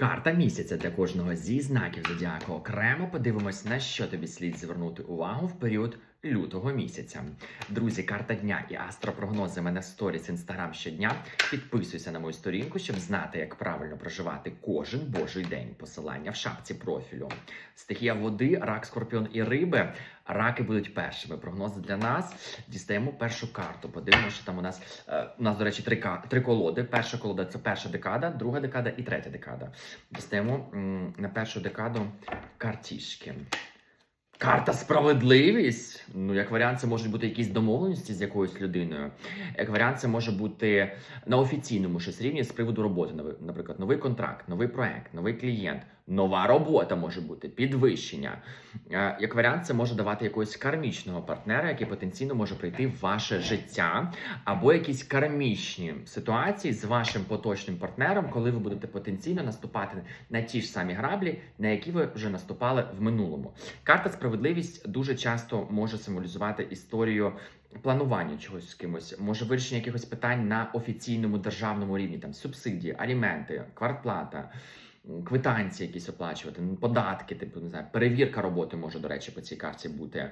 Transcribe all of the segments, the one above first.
Карта місяця для кожного зі знаків зодіаку. Окремо подивимось, на що тобі слід звернути увагу в період лютого місяця. Друзі, карта дня і астропрогнози мене сторіс інстаграм щодня. Підписуйся на мою сторінку, щоб знати, як правильно проживати кожен божий день. Посилання в шапці профілю. Стихія води, рак, скорпіон і риби. Раки будуть першими. Прогнози для нас. Дістаємо першу карту. Подивимося, що там у нас е, у нас, до речі, три, три колоди. Перша колода це перша декада, друга декада і третя декада. Дістаємо на першу декаду картішки. Карта справедливість. Ну, як варіант, це можуть бути якісь домовленості з якоюсь людиною. Як варіант, це може бути на офіційному щось рівні з приводу роботи. Наприклад, новий контракт, новий проект, новий клієнт, нова робота може бути, підвищення. Е, Як варіант, це може давати якогось кармічного партнера, який потенційно може прийти в ваше життя, або якісь кармічні ситуації з вашим поточним партнером, коли ви будете потенційно наступати на ті ж самі граблі, на які ви вже наступали в минулому. Карта справедливість дуже часто може символізувати історію. Планування чогось з кимось, може вирішення якихось питань на офіційному державному рівні, там субсидії, аліменти, квартплата, квитанції якісь оплачувати, м, податки, типу не знаю, перевірка роботи може, до речі, по цій карті бути.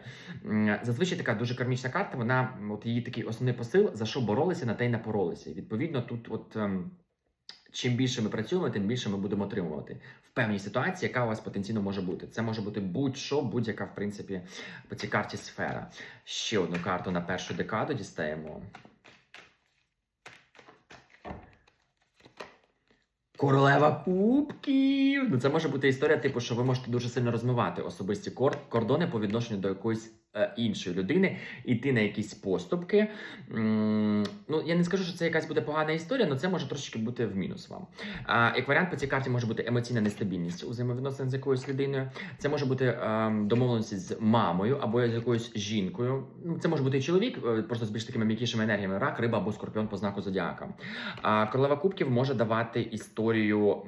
Зазвичай така дуже кармічна карта. Вона от її такий основний посил, за що боролися, на те й напоролися. Відповідно, тут, от ем, чим більше ми працюємо, тим більше ми будемо отримувати в певній ситуації, яка у вас потенційно може бути. Це може бути будь-що, будь-яка, в принципі, по цій карті сфера. Ще одну карту на першу декаду дістаємо. Королева кубків. Ну, це може бути історія, типу, що ви можете дуже сильно розмивати особисті кор- кордони по відношенню до якоїсь іншої людини, іти на якісь поступки. Ну, я не скажу, що це якась буде погана історія, але це може трошечки бути в мінус вам. Як варіант, по цій карті може бути емоційна нестабільність у взаємовідносинах з якоюсь людиною. Це може бути ем, домовленості з мамою або з якоюсь жінкою. Ну, це може бути і чоловік, е, просто з більш такими м'якішими енергіями, рак, риба або скорпіон по знаку зодіака. Королева кубків може давати історію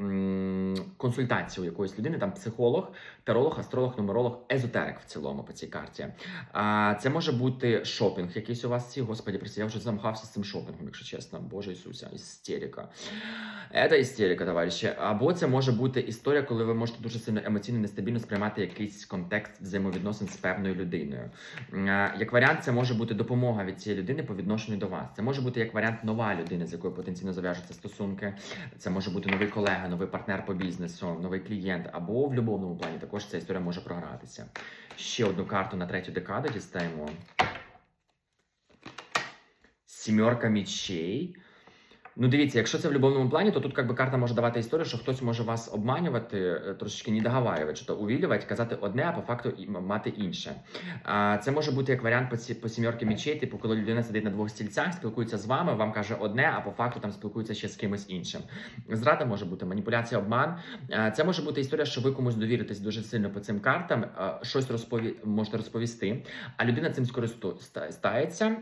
консультацію якоїсь людини, там психолог, таролог, астролог, нумеролог, езотерик в цілому по цій карті. Це може бути шопінг, якийсь у вас ці, господі, прости, я вже замахався з цим шопінгом, якщо чесно. Боже Ісуся, істерика. Це істерика, товариші. Або це може бути історія, коли ви можете дуже сильно емоційно нестабільно сприймати якийсь контекст взаємовідносин з певною людиною. Як варіант, це може бути допомога від цієї людини по відношенню до вас. Це може бути як варіант нова людина, з якою потенційно зав'яжуться стосунки. Це може бути новий колега, новий партнер по бізнесу, новий клієнт, або в любовному плані також ця історія може програтися. Ще одну карту на третю декаду дістаємо. Сімерка мічей. Ну, дивіться, якщо це в любовному плані, то тут как би, карта може давати історію, що хтось може вас обманювати, е, трошечки не договарювати, чи то увілювати, казати одне, а по факту мати інше. А, це може бути як варіант по, ці, по сімерки мічей, типу, коли людина сидить на двох стільцях, спілкується з вами, вам каже одне, а по факту там спілкується ще з кимось іншим. Зрада може бути, маніпуляція, обман. Це може бути історія, що ви комусь довіритесь дуже сильно по цим картам, щось розпові... можете розповісти, а людина цим скористається.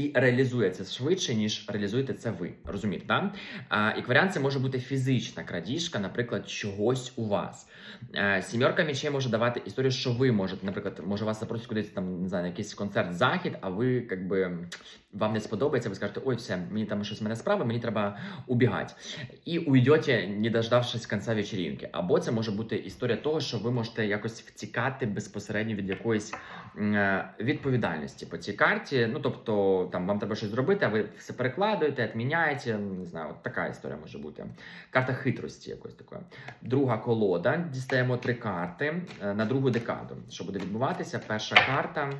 І реалізується швидше, ніж реалізуєте це ви. Розумієте, да? А, як варіант, це може бути фізична крадіжка, наприклад, чогось у вас. Сімерка мічей може давати історію, що ви можете, наприклад, може вас запросять кудись там не знаю, на якийсь концерт, захід, а ви якби вам не сподобається, ви скажете, ой, все, мені там щось в мене справа, мені треба убігати. І уйдете, не дождавшись кінця вечірінки. Або це може бути історія того, що ви можете якось втікати безпосередньо від якоїсь е, відповідальності по цій карті. Ну тобто там вам треба щось зробити, а ви все перекладуєте, відміняєте. Не знаю, от така історія може бути. Карта хитрості якось такої. Друга колода. Дістаємо три карти е, на другу декаду. Що буде відбуватися? Перша карта.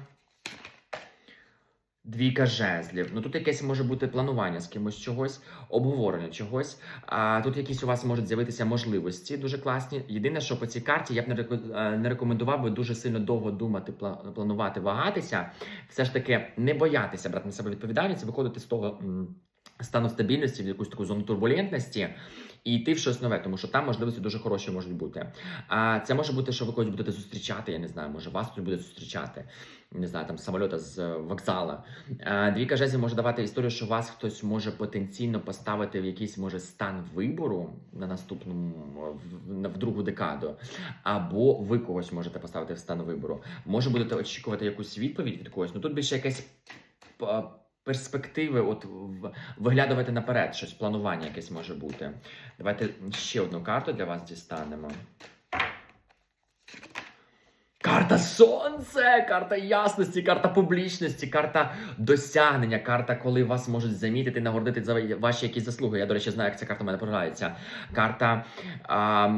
Двійка жезлів. Ну тут якесь може бути планування з кимось чогось, обговорення чогось. А тут якісь у вас можуть з'явитися можливості дуже класні. Єдине, що по цій карті я б не е, рекомендував би дуже сильно довго думати, пла- планувати, вагатися. Все ж таки не боятися брати на себе відповідальність, виходити з того. Стану стабільності в якусь таку зону турбулентності і йти в щось нове, тому що там можливості дуже хороші можуть бути. А це може бути, що ви когось будете зустрічати. Я не знаю, може вас хтось буде зустрічати. Не знаю, там з самольота з е, вокзала. Е, Двійка жезлів може давати історію, що вас хтось може потенційно поставити в якийсь може стан вибору на наступному в, в другу декаду, або ви когось можете поставити в стан вибору. Може будете очікувати якусь відповідь від когось. Ну тут більше якесь п- перспективи, от виглядувати наперед, щось планування якесь може бути. Давайте ще одну карту для вас дістанемо. Карта сонце, карта ясності, карта публічності, карта досягнення, карта, коли вас можуть замітити, нагордити за ваші якісь заслуги. Я, до речі, знаю, як ця карта в мене програється. Карта а,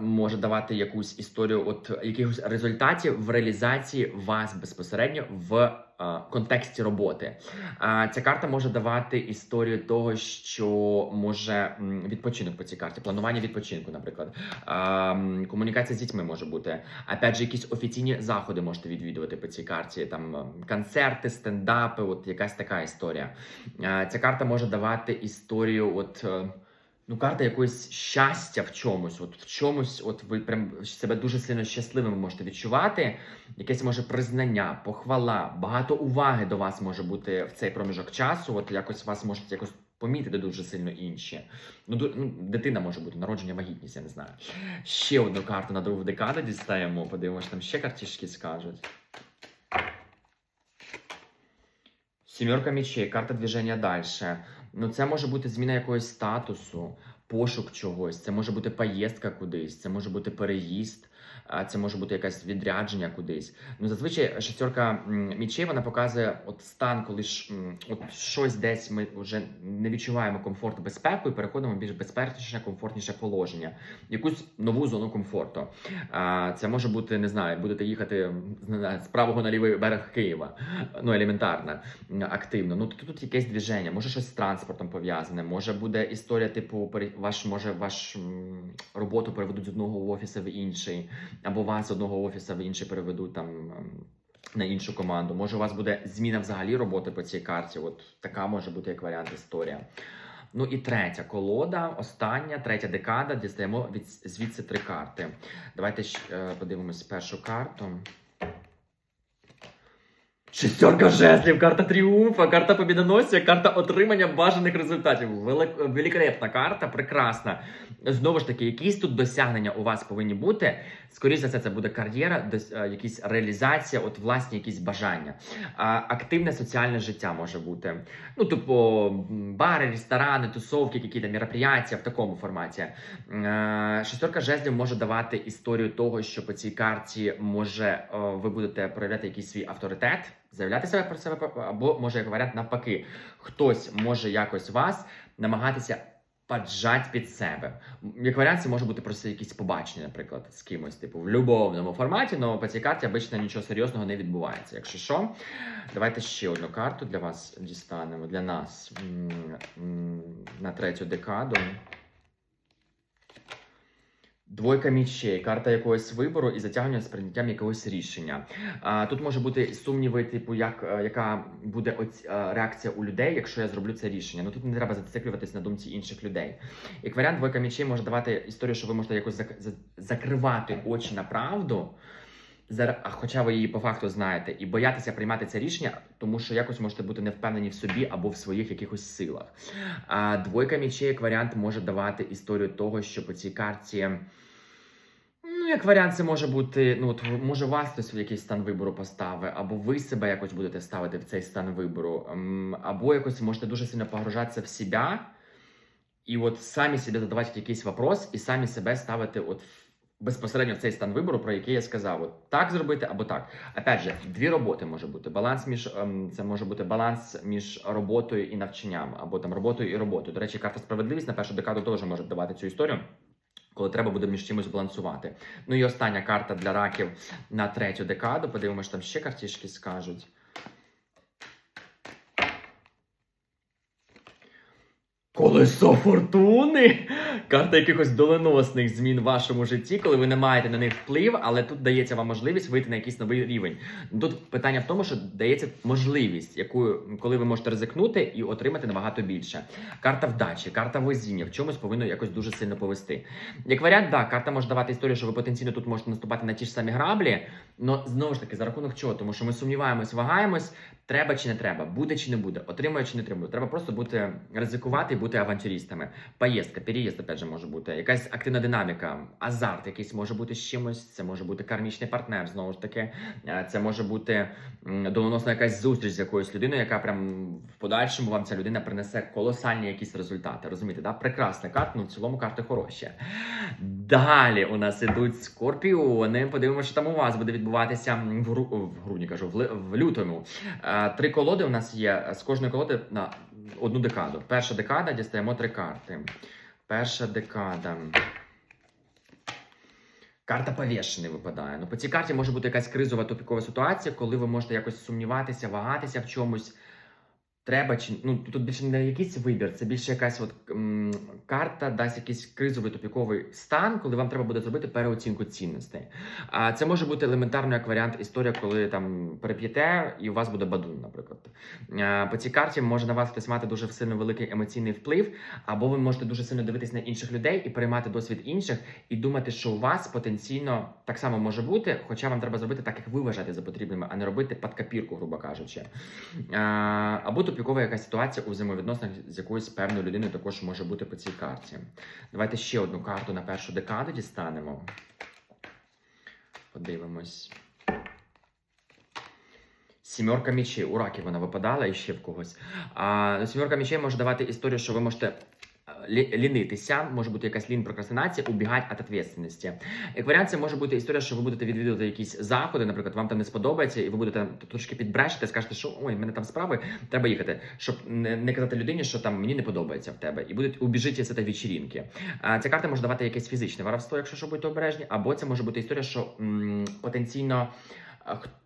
може давати якусь історію от якихось результатів в реалізації вас безпосередньо в контексті роботи. Ця карта може давати історію того, що може відпочинок по цій карті, планування відпочинку, наприклад. Комунікація з дітьми може бути. Опять же, якісь офіційні заходи можете відвідувати по цій карті. Там концерти, стендапи, от якась така історія. Е, Ця карта може давати історію, от. Ну, карта якогось щастя в чомусь, от в чомусь, от ви прям себе дуже сильно щасливим можете відчувати. Якесь може признання, похвала, багато уваги до вас може бути в цей проміжок часу. От якось вас можуть якось помітити дуже сильно інші. Ну, ну, дитина може бути, народження, вагітність, я не знаю. Ще одну карту на другу декаду дістаємо, подивимося, там ще картішки скажуть. Сімерка мечей, карта движення далі. Ну, це може бути зміна якогось статусу, пошук чогось, це може бути поїздка кудись, це може бути переїзд, це може бути якесь відрядження кудись. Ну, зазвичай шестерка мічей вона показує от стан, коли ж от щось десь ми вже не відчуваємо комфорт, безпеку і переходимо в більш безпечніше, комфортніше положення, якусь нову зону комфорту. А, це може бути, не знаю, будете їхати з правого на лівий берег Києва, ну елементарно, активно. Ну тут, тут якесь движення, може щось з транспортом пов'язане, може буде історія, типу, ваш може ваш роботу переведуть з одного офісу в інший, або вас з одного офісу в інший переведуть там. На іншу команду. Може, у вас буде зміна взагалі роботи по цій карті. От така може бути як варіант історія. Ну і третя колода, остання, третя декада. Дістаємо від звідси три карти. Давайте ж, е, подивимось першу карту. Шестерка жезлів, карта тріумфа, карта побідоносця, карта отримання бажаних результатів. Велик... Великолепна карта, прекрасна. Знову ж таки, якісь тут досягнення у вас повинні бути. Скоріше за все, це буде кар'єра, е, якісь реалізація, от власні якісь бажання. Активне соціальне життя може бути. Ну, типу, бари, ресторани, тусовки, якісь мероприятия в такому форматі. Е, Шестерка жезлів може давати історію того, що по цій карті може е, ви будете проявляти якийсь свій авторитет, заявляти себе про себе, або може як варіант навпаки, хтось може якось вас намагатися. Поджать під себе. Як варіант, це може бути просто якісь побачення, наприклад, з кимось, типу, в любовному форматі, але по цій карті обично нічого серйозного не відбувається. Якщо що, давайте ще одну карту для вас дістанемо, для нас на третю декаду. Двойка мічей, карта якогось вибору і затягнення з прийняттям якогось рішення. Тут може бути сумніви, типу, як, е, яка буде оць, е, реакція у людей, якщо я зроблю це рішення. Ну тут не треба зациклюватись на думці інших людей. Як варіант, двойка мічей може давати історію, що ви можете якось зак- закривати очі на правду. Хоча ви її по факту знаєте, і боятися приймати це рішення, тому що якось можете бути не впевнені в собі або в своїх якихось силах. А двойка мічей, як варіант, може давати історію того, що по цій карті. Як варіант, це може бути, ну от може вас хтось в якийсь стан вибору поставить, або ви себе якось будете ставити в цей стан вибору, ем, або якось можете дуже сильно погружатися в себе, і от самі собі задавати якийсь вопрос, і самі себе ставити от безпосередньо в цей стан вибору, про який я сказав, от так зробити або так. Опять же, дві роботи може бути. Баланс між ем, це може бути баланс між роботою і навчанням, або там роботою і роботою. До речі, карта справедливість на першу декаду теж може давати цю історію. Коли треба буде між чимось балансувати. Ну і остання карта для раків на третю декаду. Подивимося, там ще картішки скажуть. Колесо фортуни! Карта якихось доленосних змін в вашому житті, коли ви не маєте на них вплив, але тут дається вам можливість вийти на якийсь новий рівень. Тут питання в тому, що дається можливість, яку коли ви можете ризикнути і отримати набагато більше. Карта вдачі, карта везіння, в чомусь повинно якось дуже сильно повести. Як варіант, да, карта може давати історію, що ви потенційно тут можете наступати на ті ж самі граблі, але знову ж таки, за рахунок чого? Тому що ми сумніваємось, вагаємось, треба чи не треба, буде чи не буде, отримує чи не отримує. Треба просто бути ризикувати і бути авантюристами. Поїздка, переїзд, опять же, може бути, якась активна динаміка, азарт якийсь може бути з чимось, це може бути кармічний партнер, знову ж таки, Е, це може бути доленосна якась зустріч з якоюсь людиною, яка прям в подальшому вам ця людина принесе колосальні якісь результати. Розумієте, да? Прекрасна карта, ну в цілому карти хороші. Далі у нас ідуть скорпіони. Подивимося, що там у вас буде відбуватися в, гру... в грудні, кажу, в, в лютому. Три колоди у нас є. З кожної колоди на одну декаду. Перша декада дістаємо три карти. Перша декада. Карта повішений випадає. Ну, по цій карті може бути якась кризова тупікова ситуація, коли ви можете якось сумніватися, вагатися в чомусь. Треба чи ну тут більше не якийсь вибір, це більше якась от м, карта дасть якийсь кризовий тупіковий стан, коли вам треба буде зробити переоцінку цінностей. А це може бути елементарно як варіант історія, коли там переп'єте і у вас буде бадун, наприклад. А, по цій карті може на вас хтось мати дуже сильно великий емоційний вплив, або ви можете дуже сильно дивитись на інших людей і переймати досвід інших, і думати, що у вас потенційно так само може бути, хоча вам треба зробити так, як ви вважаєте за потрібними, а не робити під копірку, грубо кажучи. А, або тупікова якась ситуація у взаємовідносинах з якоюсь певною людиною також може бути по цій карті. Давайте ще одну карту на першу декаду дістанемо. Подивимось. Сімерка мічей. У раків вона випадала і ще в когось. А, сімерка мічей може давати історію, що ви можете лінитися, може бути якась лін прокрастинація, убігати від відповідальності. Як варіант, це може бути історія, що ви будете відвідувати якісь заходи, наприклад, вам там не сподобається, і ви будете трошки підбрешете, скажете, що ой, в мене там справи, треба їхати, щоб не, не казати людині, що там мені не подобається в тебе, і будуть убіжити це та вечірінки. Ця карта може давати якесь фізичне воровство, якщо що будете обережні, або це може бути історія, що м, потенційно.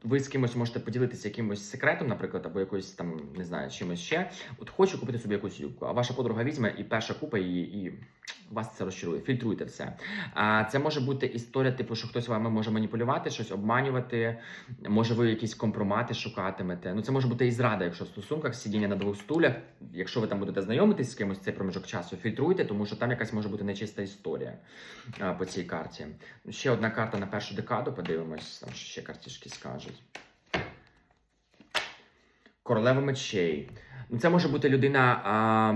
Ви з кимось можете поділитися якимось секретом, наприклад, або якоюсь там не знаю, чимось ще. От хочу купити собі якусь юбку, а ваша подруга візьме і перша купа її, і вас це розчарує. Фільтруйте все. А це може бути історія, типу, що хтось вами може маніпулювати, щось обманювати. Може, ви якісь компромати шукатимете. Ну, це може бути і зрада, якщо в стосунках сидіння на двох стулях. Якщо ви там будете знайомитись з кимось цей проміжок часу, фільтруйте, тому що там якась може бути нечиста історія а, по цій карті. Ще одна карта на першу декаду. Подивимось, там ще картішки скажуть. Королева мечей. Це може бути людина, а,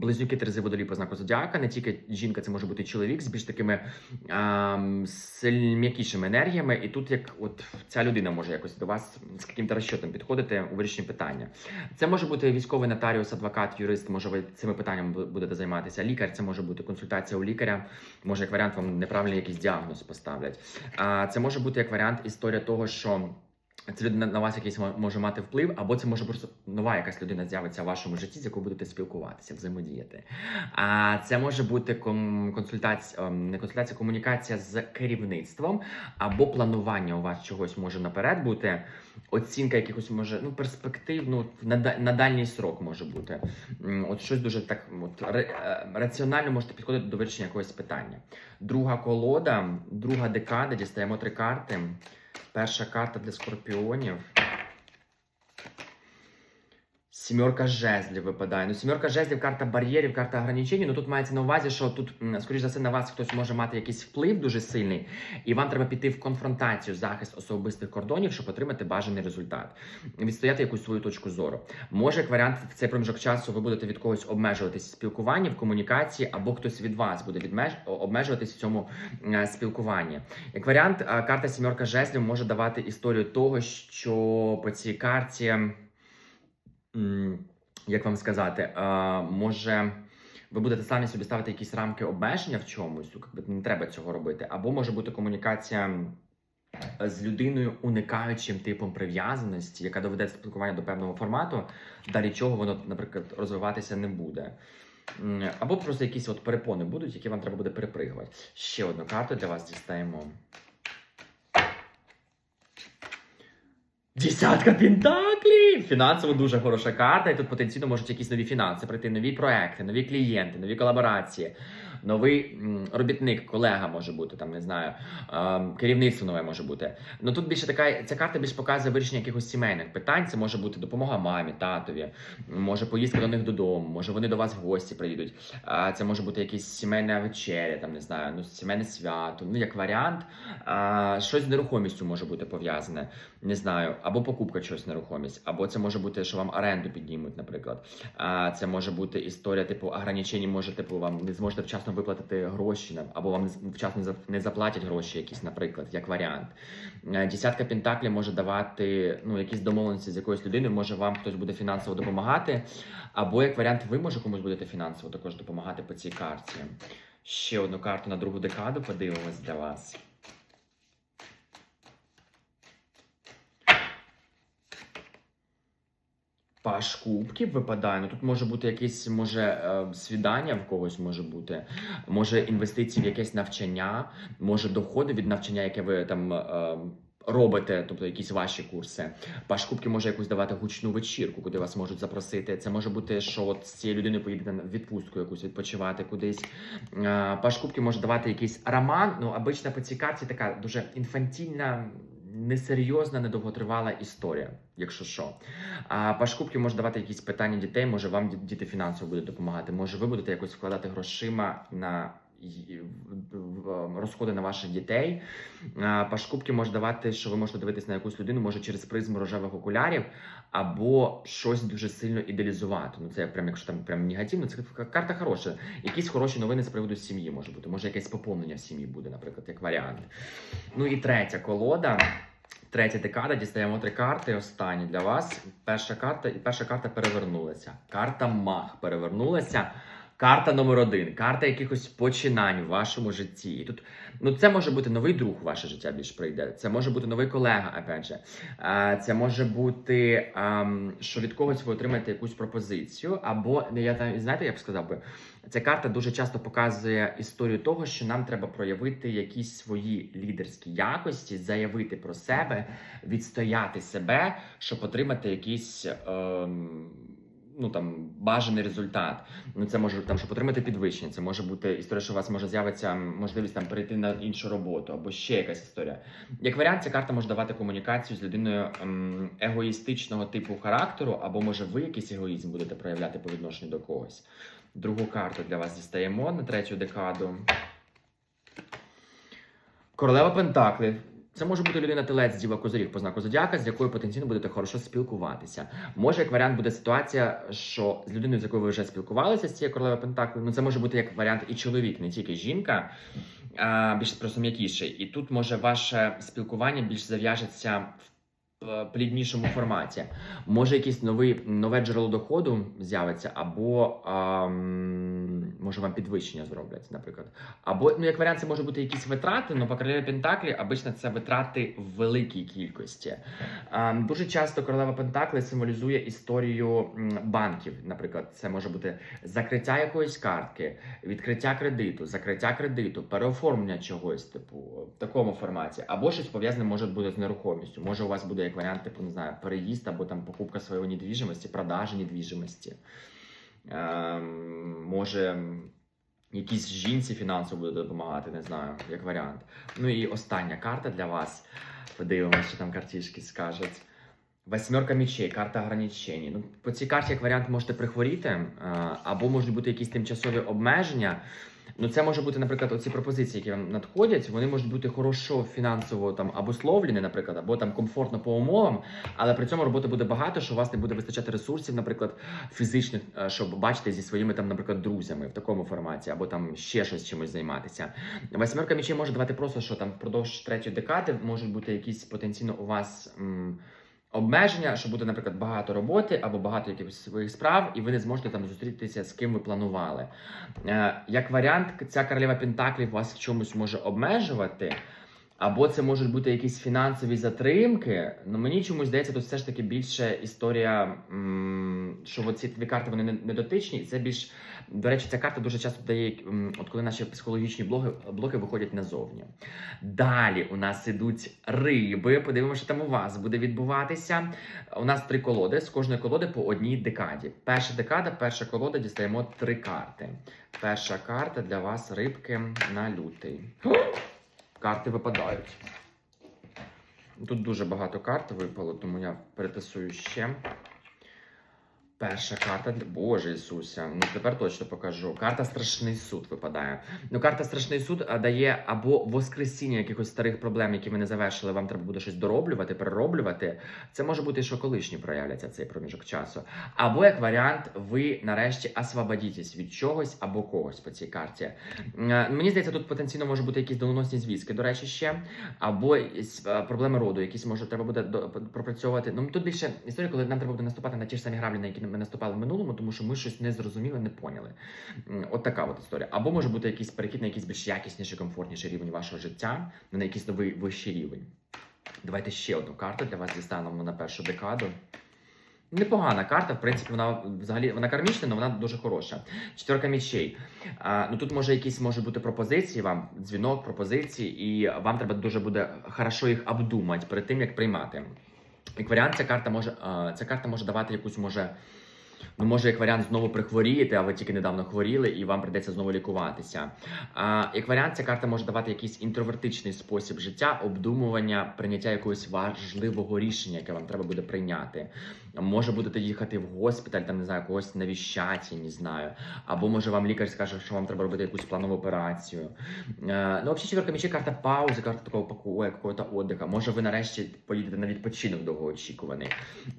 близнюки Терези водолій по знаку зодіака. Не тільки жінка, це може бути чоловік з більш такими а, м'якішими енергіями. І тут, як от ця людина може якось до вас з яким-то розчотом підходити у вирішенні питання. Це може бути військовий нотаріус, адвокат, юрист. Може, ви цими питаннями бу- будете займатися. Лікар, це може бути консультація у лікаря. Може, як варіант, вам неправильний якийсь діагноз поставлять. А це може бути як варіант історія того, що. Це людина на вас якийсь може мати вплив, або це може просто нова якась людина з'явиться в вашому житті, з якою будете спілкуватися, взаємодіяти. А це може бути консультація, ем, не консультація, комунікація з керівництвом, або планування у вас чогось може наперед бути. Оцінка якихось може ну перспектив, ну на, на дальній срок може бути. От щось дуже так от, е, раціонально можете підходити до вирішення якогось питання. Друга колода, друга декада, дістаємо три карти. Перша карта для скорпіонів. Сімерка жезлів випадає. Ну, сімерка жезлів, карта бар'єрів, карта ограничень. Ну тут мається на увазі, що тут, скоріш за все, на вас хтось може мати якийсь вплив дуже сильний, і вам треба піти в конфронтацію, захист особистих кордонів, щоб отримати бажаний результат, відстояти якусь свою точку зору. Може, як варіант, в цей проміжок часу ви будете від когось обмежуватись в спілкуванні, в комунікації, або хтось від вас буде відмеж... обмежуватись в цьому е, спілкуванні. Як варіант, е, карта сімерка жезлів може давати історію того, що по цій карті. Як вам сказати, е, може ви будете самі собі ставити якісь рамки обмеження в чомусь, ну, не треба цього робити, або може бути комунікація з людиною уникаючим типом прив'язаності, яка доведе спілкування до певного формату, далі чого воно, наприклад, розвиватися не буде. Або просто якісь от перепони будуть, які вам треба буде перепригувати. Ще одну карту для вас дістаємо. Десятка пентаклів! Фінансово дуже хороша карта, і тут потенційно можуть якісь нові фінанси прийти, нові проекти, нові клієнти, нові колаборації, новий робітник, колега може бути, там не знаю, керівництво нове може бути. Ну тут більше така ця карта більше показує вирішення якихось сімейних питань. Це може бути допомога мамі, татові, може поїздка до них додому, може вони до вас в гості приїдуть. Це може бути якісь сімейна вечеря, там не знаю, ну сімейне свято. Ну як варіант, щось з нерухомістю може бути пов'язане. Не знаю, або покупка чогось нерухомість, або це може бути, що вам оренду піднімуть, наприклад. Це може бути історія, типу ограничень, може, типу, вам не зможете вчасно виплатити гроші, або вам вчасно не заплатять гроші, якісь, наприклад, як варіант. Е, Десятка пентаклів може давати ну, якісь домовленості з якоюсь людиною, може вам хтось буде фінансово допомагати, або як варіант, ви може комусь будете фінансово також допомагати по цій карті. Ще одну карту на другу декаду подивимось для вас. Паш кубків випадає. Ну тут може бути якесь може е, свідання в когось може бути, може інвестиції в якесь навчання, може доходи від навчання, яке ви там е, робите, тобто якісь ваші курси. Паш кубки може якусь давати гучну вечірку, куди вас можуть запросити. Це може бути, що от з цією людиною поїдете на відпустку якусь відпочивати кудись. Е, Паш кубки може давати якийсь роман. Ну, обично по цій карті така дуже інфантільна. Несерйозна, недовготривала історія, якщо що. А пашкубки може давати якісь питання дітей, може вам діти фінансово будуть допомагати, може ви будете якось вкладати грошима на розходи на ваших дітей. А, Пашкубки може давати, що ви можете дивитись на якусь людину, може через призму рожевих окулярів, або щось дуже сильно ідеалізувати. Ну це прям, якщо там прям негативно, це карта хороша. Якісь хороші новини з приводу сім'ї може бути. Може якесь поповнення в сім'ї буде, наприклад, як варіант. Ну і третя колода. Третя декада, дістаємо три карти. Останні для вас. Перша карта, і перша карта перевернулася. Карта Мах перевернулася. Карта номер один. Карта якихось починань в вашому житті. І тут ну це може бути новий друг в ваше життя більш прийде. Це може бути новий колега, опять же. Це може бути, що від когось ви отримаєте якусь пропозицію, або не я там знаєте, я б сказав би, ця карта дуже часто показує історію того, що нам треба проявити якісь свої лідерські якості, заявити про себе, відстояти себе, щоб отримати якийсь. Ем, Ну там бажаний результат. Ну це може там, щоб отримати підвищення. Це може бути історія, що у вас може з'явитися можливість там перейти на іншу роботу, або ще якась історія. Як варіант, ця карта може давати комунікацію з людиною ем, егоїстичного типу характеру, або може ви якийсь егоїзм будете проявляти по відношенню до когось. Другу карту для вас дістаємо на третю декаду. Королева Пентаклів. Це може бути людина телець діва козирів по знаку зодіака, з якою потенційно будете хорошо спілкуватися. Може, як варіант буде ситуація, що з людиною, з якою ви вже спілкувалися, з цією королевою Пентаклі, ну це може бути як варіант і чоловік, не тільки жінка, а більш просто м'якіший. І тут може ваше спілкування більш зав'яжеться в пліднішому форматі. Може, якесь новий, нове джерело доходу з'явиться, або ам, може вам підвищення зроблять, наприклад. Або, ну, як варіант, це може бути якісь витрати, але по королеві Пентаклі обично це витрати в великій кількості. Ам, дуже часто королева Пентаклі символізує історію банків. Наприклад, це може бути закриття якоїсь картки, відкриття кредиту, закриття кредиту, переоформлення чогось, типу, в такому форматі, або щось пов'язане може бути з нерухомістю. Може, у вас буде як варіант, типу, не знаю, переїзд або там покупка своєї недвіжимості, продажа недвіжимості. Ем, може, м, якійсь жінці фінансово буде допомагати, не знаю, як варіант. Ну і остання карта для вас. Подивимося, що там картішки скажуть. Восьмерка мечей, карта ограничень. Ну, по цій карті, як варіант, можете прихворіти, е, або можуть бути якісь тимчасові обмеження. Ну, це може бути, наприклад, оці пропозиції, які вам надходять, вони можуть бути хорошо фінансово там обусловлені, наприклад, або там комфортно по умовам, але при цьому роботи буде багато, що у вас не буде вистачати ресурсів, наприклад, фізичних, е, щоб бачити зі своїми там, наприклад, друзями в такому форматі, або там ще щось чимось займатися. Восьмерка мечей може давати просто, що там впродовж третьої декади можуть бути якісь потенційно у вас. М- Обмеження, що буде, наприклад, багато роботи або багато якихось своїх справ, і ви не зможете там зустрітися з ким ви планували. Е, як варіант, ця королева Пентаклів вас в чомусь може обмежувати, Або це можуть бути якісь фінансові затримки. Ну мені чомусь здається, тут все ж таки більше історія, що ці дві карти вони не, дотичні. І це більш до речі, ця карта дуже часто дає, от коли наші психологічні блоки, блоки виходять назовні. Далі у нас ідуть риби. Подивимося, що там у вас буде відбуватися. У нас три колоди. З кожної колоди по одній декаді. Перша декада, перша колода дістаємо три карти. Перша карта для вас рибки на лютий. Карти випадають. Тут дуже багато карт випало, тому я перетасую ще. Перша карта для Боже Ісуся. Ну тепер точно покажу. Карта Страшний суд випадає. Ну, карта Страшний суд дає або воскресіння якихось старих проблем, які ви не завершили. Вам треба буде щось дороблювати, перероблювати. Це може бути, що колишні проявляться цей проміжок часу. Або як варіант, ви нарешті освободітесь від чогось або когось по цій карті. Мені здається, тут потенційно може бути якісь доленосні звістки, до речі, ще, або проблеми роду, якісь може треба буде пропрацьовувати. Ну тут більше історія, коли нам треба буде наступати на ті ж самі граблі, на які ми наступали в минулому, тому що ми щось не зрозуміли, не поняли. От така от історія. Або може бути якийсь перехід на якийсь більш якісніший, комфортніший рівень вашого життя, на якийсь новий вищий рівень. Давайте ще одну карту для вас дістанемо на першу декаду. Непогана карта, в принципі, вона взагалі вона кармічна, але вона дуже хороша. Четверка мічей. А, ну тут може якісь може бути пропозиції вам, дзвінок, пропозиції, і вам треба дуже буде хорошо їх обдумати перед тим, як приймати. Як варіант, ця карта може, ця карта може давати якусь може. Ну, може, як варіант знову прихворієте, а ви тільки недавно хворіли, і вам прийдеться знову лікуватися. А, як варіант, ця карта може давати якийсь інтровертичний спосіб життя, обдумування, прийняття якогось важливого рішення, яке вам треба буде прийняти. Може будете їхати в госпіталь, там не знаю, когось навіщати, не знаю. Або може вам лікар скаже, що вам треба робити якусь планову операцію. Е, ну, взагалі, четверка мечей, карта паузи, карта такого покою, якогось отдиха. Може, ви нарешті поїдете на відпочинок довгоочікуваний.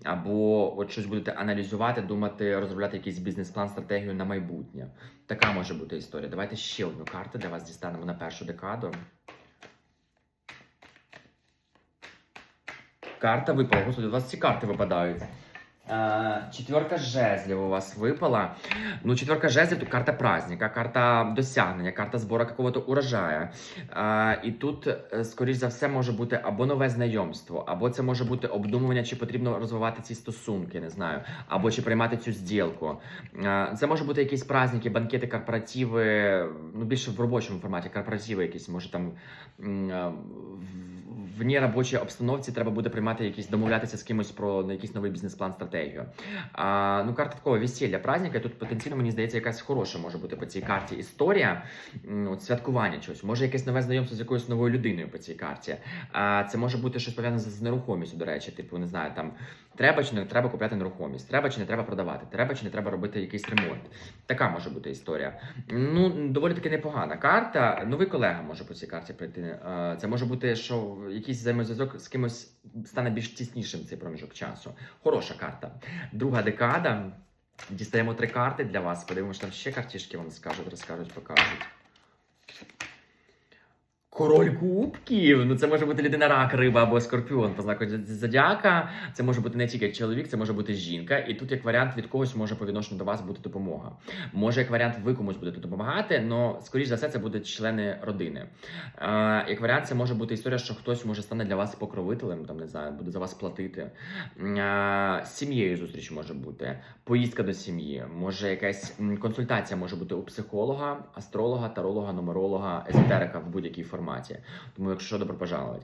Або от щось будете аналізувати, думати, розробляти якийсь бізнес-план, стратегію на майбутнє. Така може бути історія. Давайте ще одну карту для вас дістанемо на першу декаду. Карта випала. Господи, у вас ці карти випадають. Е, Четверка жезлів у вас випала. Ну, четверка жезлів тут карта праздника, карта досягнення, карта збору какого-то урожаю. Е, і тут, е, скоріш за все, може бути або нове знайомство, або це може бути обдумування, чи потрібно розвивати ці стосунки, не знаю, або чи приймати цю зділку. Е, Це може бути якісь праздники, банкети, корпоративи, ну більше в робочому форматі, корпоративи якісь, може там е, в- нерабочій обстановці треба буде приймати якісь, домовлятися з кимось про на якийсь новий бізнес-план, стратегію. А, ну, карта такого весілля, праздника, тут потенційно, мені здається, якась хороша може бути по цій карті історія, ну, святкування чогось, може якесь нове знайомство з якоюсь новою людиною по цій карті. А, це може бути щось пов'язане з нерухомістю, до речі, типу, не знаю, там треба чи не треба купляти нерухомість, треба чи не треба продавати, треба чи не треба робити якийсь ремонт. Така може бути історія. Ну, доволі таки непогана карта. Новий колега може по цій карті прийти. Е, Це може бути, що якийсь взаємозв'язок з кимось стане більш тіснішим цей проміжок часу. Хороша карта. Друга декада. Дістаємо три карти для вас. Подивимося, там ще картішки вам скажуть, розкажуть, покажуть. Король кубків. Ну це може бути людина рак, риба або скорпіон по знаку зодіака. Це може бути не тільки чоловік, це може бути жінка. І тут, як варіант, від когось може по відношенню до вас бути допомога. Може, як варіант, ви комусь будете допомагати, але скоріш за все, це будуть члени родини. Е, як варіант, це може бути історія, що хтось може стане для вас покровителем, там не знаю, буде за вас платити. Е, сім'єю зустріч може бути, поїздка до сім'ї, може якась консультація може бути у психолога, астролога, таролога, нумеролога, езотерика в будь-якій форматі. Тому, якщо добро пожаловать.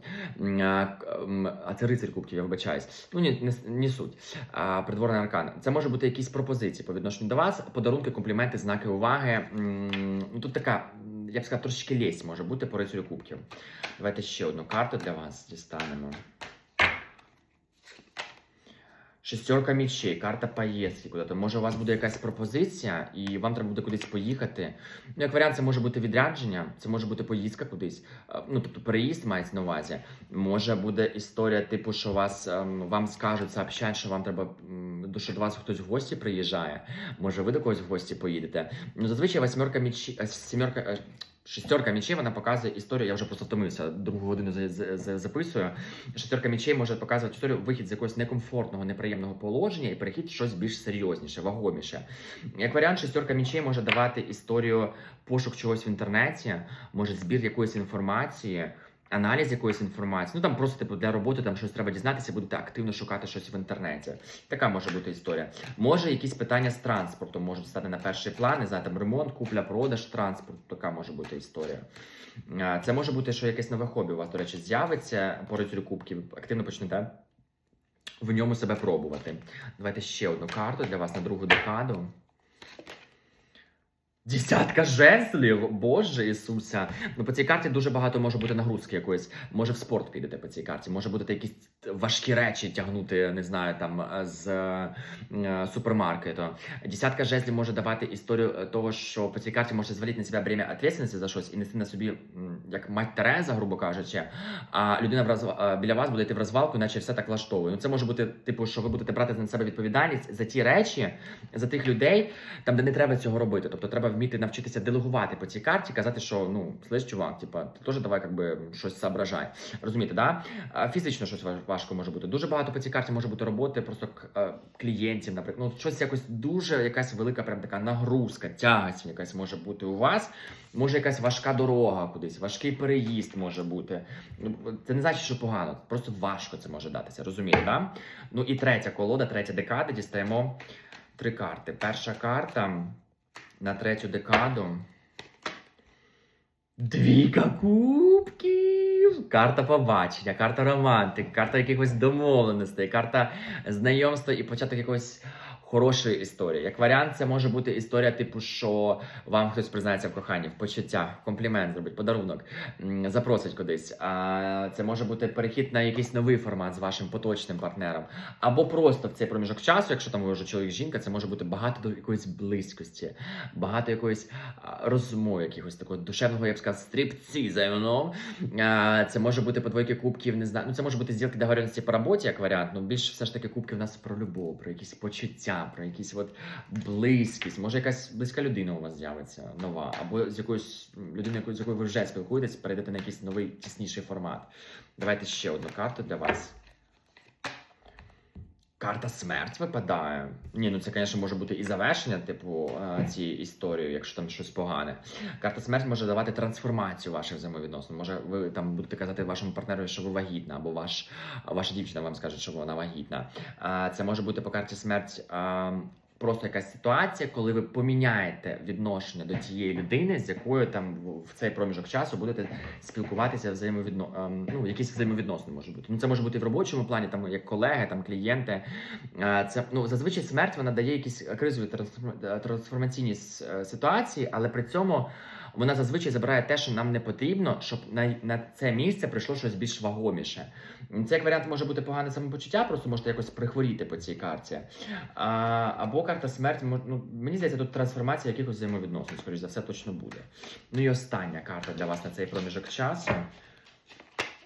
А, це рицарь кубків, я вибачаюсь. Ну ні, не, не суть. А, придворний аркан. Це може бути якісь пропозиції по відношенню до вас, подарунки, компліменти, знаки уваги. Ну тут така, я б сказав, трошечки лєсть може бути по рицарю кубків. Давайте ще одну карту для вас дістанемо. Шестерка мічей, карта поїздки куди-то. Може, у вас буде якась пропозиція, і вам треба буде кудись поїхати. Ну, як варіант, це може бути відрядження, це може бути поїздка кудись. Е, Ну, тобто переїзд мається на увазі. Може буде історія, типу, що вас ем, вам скажуть, сообщать, що вам треба що до вас хтось в гості приїжджає. Може, ви до когось в гості поїдете. Ну, зазвичай восьмерка мічі, е, сімерка. Шестерка мечей вона показує історію. Я вже просто втомився, другу годину за- за- за- записую. Шестерка мечей може показувати історію вихід з якогось некомфортного, неприємного положення і перехід в щось більш серйозніше, вагоміше. Як варіант, шестерка мечей може давати історію пошук чогось в інтернеті, може збір якоїсь інформації. Аналіз якоїсь інформації. Ну там просто типу для роботи там щось треба дізнатися, будете активно шукати щось в інтернеті. Така може бути історія. Може, якісь питання з транспортом можуть стати на перший план, не знаю, там ремонт, купля, продаж транспорту. Така може бути історія. Це може бути, що якесь нове хобі у вас, до речі, з'явиться по рицарю кубків. Активно почнете в ньому себе пробувати. Давайте ще одну карту для вас на другу декаду. Десятка жезлів, Боже Ісуся. Ну по цій карті дуже багато може бути нагрузки якоїсь. Може в спорт підете по цій карті. Може будете якісь важкі речі тягнути, не знаю, там з е, супермаркету. Десятка жезлів може давати історію е, того, що по цій карті можете звалити на себе бремя відповідальності за щось і нести на собі, як мать Тереза, грубо кажучи. А людина в роз... е, біля вас буде йти в розвалку, наче все так влаштовує. Ну це може бути, типу, що ви будете брати на себе відповідальність за ті речі, за тих людей, там, де не треба цього робити. Тобто треба вміти навчитися делегувати по цій карті, казати, що ну, слиш, чувак, типа, ти теж давай как би, щось соображай. Розумієте, да? Фізично щось важко може бути. Дуже багато по цій карті може бути роботи, просто е, клієнтів, наприклад. Ну, щось якось дуже якась велика, прям така нагрузка, тягость якась може бути у вас. Може, якась важка дорога кудись, важкий переїзд може бути. Ну, Це не значить, що погано, просто важко це може датися, розумієте, да? Ну і третя колода, третя декада, дістаємо три карти. Перша карта на третю декаду. Двійка кубків! Карта побачення, карта романтики, карта якихось домовленостей, карта знайомства і початок якогось хорошої історії. Як варіант, це може бути історія, типу, що вам хтось признається в коханні, в почуттях, комплімент зробить, подарунок, запросить кудись. А це може бути перехід на якийсь новий формат з вашим поточним партнером. Або просто в цей проміжок часу, якщо там ви вже чоловік жінка, це може бути багато до якоїсь близькості, багато якоїсь а, розмов, якихось такого душевного, я б сказав, стріпцізану. Це може бути по двойки кубків, не знаю. Ну це може бути зділки договоренності по роботі, як варіант. Ну більш все ж таки кубки в нас про любов, про якісь почуття, про якісь от близькість. Може, якась близька людина у вас з'явиться нова, або з якоюсь людиною, з якою ви вже спілкуєтесь, перейдете на якийсь новий тісніший формат. Давайте ще одну карту для вас. Карта смерть випадає. Ні, ну це, звісно, може бути і завершення, типу, е, цієї історії, якщо там щось погане. Карта смерть може давати трансформацію ваших взаємовідносин. Може, ви там будете казати вашому партнеру, що ви вагітна, або ваш, ваша дівчина вам скаже, що вона вагітна. Е, Це може бути по карті смерть. Е, Просто якась ситуація, коли ви поміняєте відношення до тієї людини, з якою там в- цей проміжок часу будете спілкуватися взаємовідно, ем, ну, якісь взаємовідносини може бути. Ну, це може бути в робочому плані, там як колеги, там клієнти. Е, Це ну зазвичай смерть вона дає якісь кризові трансформ- трансформаційні е, ситуації, але при цьому вона зазвичай забирає те, що нам не потрібно, щоб на, на це місце прийшло щось більш вагоміше. Це як варіант може бути погане самопочуття, просто можете якось прихворіти по цій карті. А, або карта смерті. ну, мені здається, тут трансформація якихось взаємовідносин, скоріш за все, точно буде. Ну і остання карта для вас на цей проміжок часу.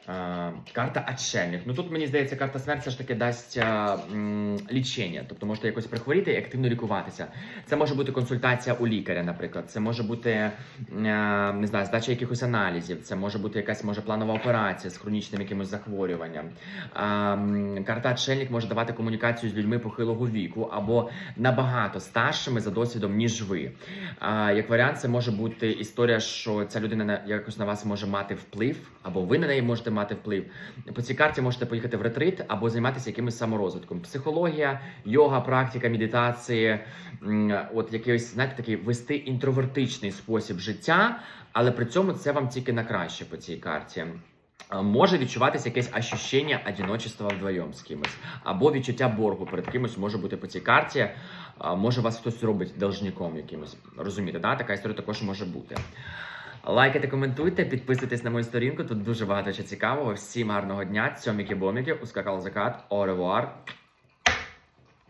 А, карта Отшельник. Ну тут мені здається, карта смерть все ж таки дасть м, лічення. Тобто можете якось прихворіти і активно лікуватися. Це може бути консультація у лікаря, наприклад. Це може бути е, не знаю, здача якихось аналізів. Це може бути якась може планова операція з хронічним якимось захворюванням. Карта Отшельник може давати комунікацію з людьми похилого віку або набагато старшими за досвідом, ніж ви. А, як варіант, це може бути історія, що ця людина якось на вас може мати вплив, або ви на неї можете мати вплив. По цій карті можете поїхати в ретрит або займатися якимось саморозвитком. Психологія, йога, практика, медитації, от якийсь, знаєте, такий вести інтровертичний спосіб життя, але при цьому це вам тільки на краще по цій карті. Може відчуватися якесь ощущення одиночества вдвоєм з кимось, або відчуття боргу перед кимось може бути по цій карті. Може вас хтось робить должником якимось. Розумієте, да? така історія також може бути. Лайкайте, коментуйте, підписуйтесь на мою сторінку. Тут дуже багато чого цікавого. Всім гарного дня. Цьоміки-боміки, ускакав закат, оревуар.